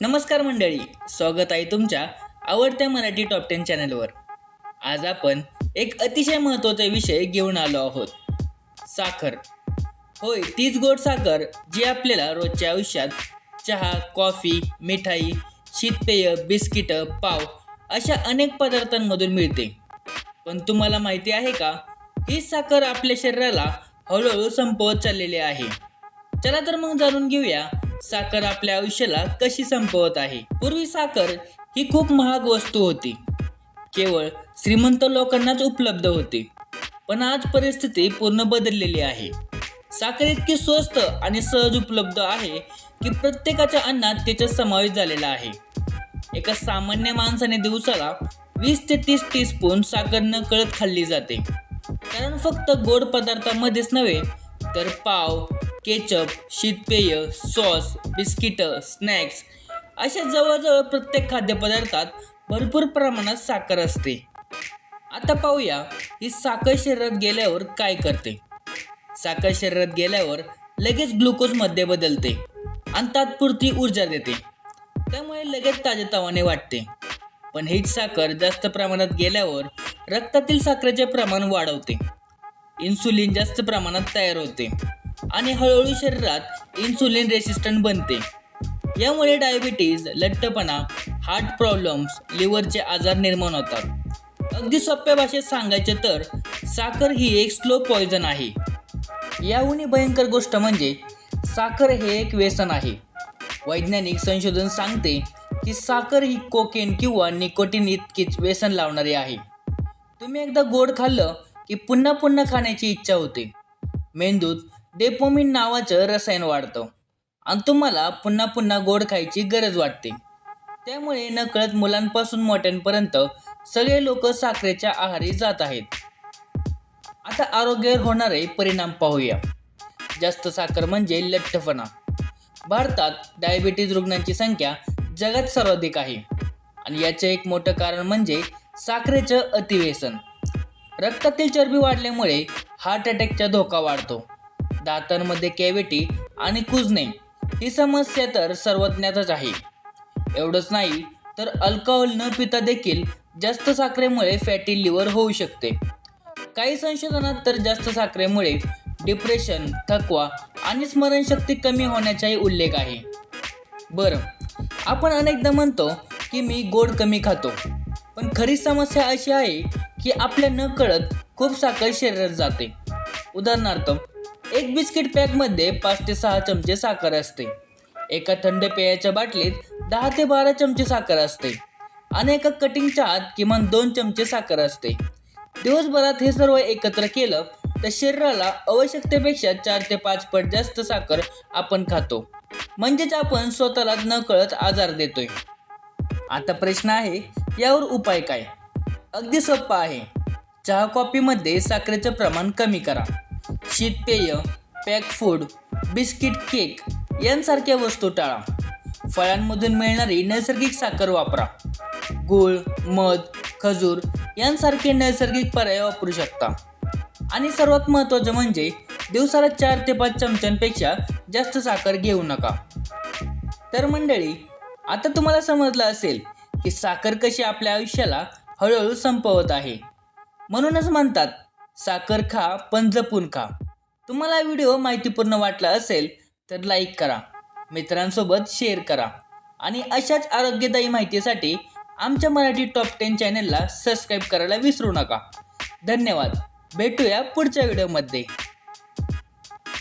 नमस्कार मंडळी स्वागत आहे तुमच्या आवडत्या मराठी टॉप टेन चॅनलवर आज आपण एक अतिशय महत्त्वाचा विषय घेऊन आलो आहोत साखर. होय तीच गोड साखर जी आपल्याला रोजच्या आयुष्यात चहा कॉफी मिठाई शीतपेय बिस्किटं पाव अशा अनेक पदार्थांमधून मिळते. पण तुम्हाला माहिती आहे का ही साखर आपल्या शरीराला हळूहळू संपवत चाललेली आहे. चला तर मग जाणून घेऊया साखर आपल्या आयुष्याला कशी संपवत आहे? पूर्वी साखर ही खूप महाग वस्तू होती. केवळ श्रीमंत लोकांनाच उपलब्ध होती. पण आज परिस्थिती पूर्ण बदललेली आहे. साखर इतकी स्वस्त आणि सहज उपलब्ध आहे की प्रत्येकाच्या अन्नात तिचा समावेश झालेला आहे. एका सामान्य माणसाने दिवसाला वीस ते तीस टीस्पून साखर न कळत खाल्ली जाते. कारण फक्त गोड पदार्थामध्येच नव्हे तर पाव केचप शीतपेय सॉस बिस्किटं स्नॅक्स अशा जवळजवळ प्रत्येक खाद्यपदार्थात भरपूर प्रमाणात साखर असते. आता पाहूया ही साखर शरीरात गेल्यावर काय करते. साखर शरीरात गेल्यावर लगेच ग्लुकोजमध्ये बदलते आणि तात्पुरती ऊर्जा देते. त्यामुळे लगेच ताजेतवाने वाटते. पण हीच साखर जास्त प्रमाणात गेल्यावर रक्तातील साखरेचे प्रमाण वाढवते. इन्सुलिन जास्त प्रमाणात तयार होते. आणि हळूहळू शरीरात इन्सुलिन रेसिस्टंट बनते. यामुळे डायबिटीज लठ्ठपणा हार्ट प्रॉब्लेम्स लिव्हरचे आजार निर्माण होतात. अगदी सोप्या भाषेत सांगायचे तर साखर ही एक स्लो पॉयझन आहे. याहूनही भयंकर गोष्ट म्हणजे साखर हे एक व्यसन आहे. वैज्ञानिक संशोधन सांगते की साखर ही कोकेन किंवा निकोटीन इतकीच व्यसन लावणारी आहे. तुम्ही एकदा गोड खाल्लं की पुन्हा पुन्हा खाण्याची इच्छा होते. मेंदूत डेपोमिन नावाचं रसायन वाढतं. आणि तुम्हाला पुन्हा पुन्हा गोड खायची गरज वाटते. त्यामुळे नकळत मुलांपासून मोठ्यांपर्यंत सगळे लोक साखरेच्या आहारी जात आहेत. आता आरोग्यावर होणारे परिणाम पाहूया. जास्त साखर म्हणजे लठ्ठपणा. भारतात डायबिटीज रुग्णांची संख्या जगात सर्वाधिक आहे. आणि याचं एक मोठं कारण म्हणजे साखरेचं अतिव्यसन. रक्तातील चरबी वाढल्यामुळे हार्ट अटॅकचा धोका वाढतो. दातांमध्ये कॅव्हिटी आणि कुजणे ही समस्या तर सर्वज्ञातच आहे. एवढंच नाही तर अल्कोहोल न पिता देखील जास्त साखरेमुळे फॅटी लिव्हर होऊ शकते. काही संशोधनात तर जास्त साखरेमुळे डिप्रेशन थकवा आणि स्मरणशक्ती कमी होण्याचाही उल्लेख आहे. बरं आपण अनेकदा म्हणतो की मी गोड कमी खातो पण खरी समस्या अशी आहे की आपल्या न कळत खूप साखर शरीरात जाते. उदाहरणार्थ एक बिस्किट पॅकमध्ये पाच ते सहा चमचे साखर असते. एका थंड पेयाच्या बाटलीत दहा ते बारा चमचे साखर असते. आणि एका कटिंग चहात किमान दोन चमचे साखर असते. दिवसभरात हे सर्व एकत्र केलं तर शरीराला आवश्यकतेपेक्षा चार ते पाच पट जास्त साखर आपण खातो. म्हणजेच आपण स्वतःला न कळत आजार देतोय. आता प्रश्न आहे यावर उपाय काय? अगदी सोपा आहे. चहा कॉफीमध्ये साखरेचं प्रमाण कमी करा. शीतपेय पॅक फूड बिस्किट केक यांसारख्या वस्तू टाळा. फळांमधून मिळणारी नैसर्गिक साखर वापरा. गूळ मध खजूर यांसारखे नैसर्गिक पर्याय वापरू शकता. आणि सर्वात महत्त्वाचं म्हणजे दिवसाला चार ते पाच चमच्यांपेक्षा जास्त साखर घेऊ नका. तर मंडळी आता तुम्हाला समजलं असेल की साखर कशी आपल्या आयुष्याला हळूहळू संपवत आहे. म्हणूनच म्हणतात साखर खा पण जपून खा. तुम्हाला व्हिडिओ माहितीपूर्ण वाटला असेल तर लाईक करा मित्रांसोबत शेअर करा आणि अशाच आरोग्यदायी माहितीसाठी आमच्या मराठी टॉप टेन चॅनलला सबस्क्राईब करायला विसरू नका. धन्यवाद. भेटूया पुढच्या व्हिडिओमध्ये.